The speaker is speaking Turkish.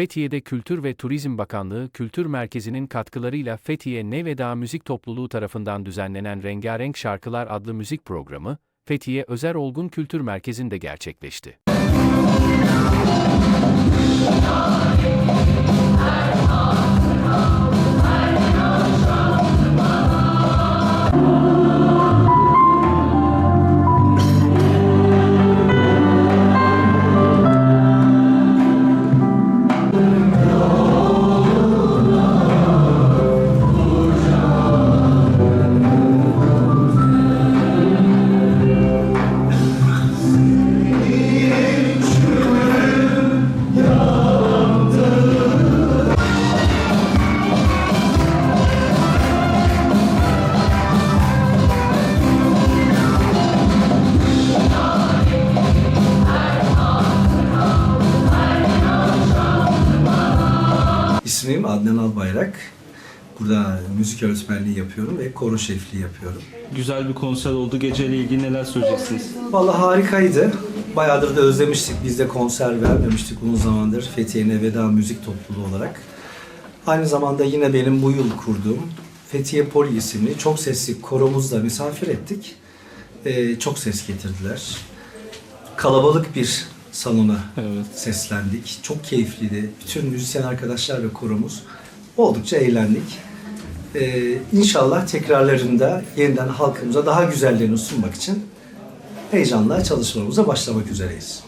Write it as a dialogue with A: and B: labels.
A: Fethiye'de Kültür ve Turizm Bakanlığı Kültür Merkezi'nin katkılarıyla Fethiye Neveda Müzik Topluluğu tarafından düzenlenen Rengarenk Şarkılar adlı müzik programı, Fethiye Özer Olgun Kültür Merkezi'nde gerçekleşti.
B: İsmim Adnan Albayrak. Burada müzik öğretmenliği yapıyorum ve koro şefliği yapıyorum.
C: Güzel bir konser oldu. Geceyle ilgili neler söyleyeceksiniz?
B: Vallahi harikaydı. Bayağıdır da özlemiştik. Biz de konser vermemiştik uzun zamandır Fethiye Veda Müzik Topluluğu olarak. Aynı zamanda yine benim bu yıl kurduğum Fethiye Poli isimli çok sesli koromuzla misafir ettik. Ee, çok ses getirdiler. Kalabalık bir salona
C: Evet.
B: seslendik. Çok keyifliydi. Bütün müzisyen arkadaşlar ve koromuz oldukça eğlendik. Ee, inşallah tekrarlarında yeniden halkımıza daha güzellerini sunmak için heyecanla çalışmalarımıza başlamak üzereyiz.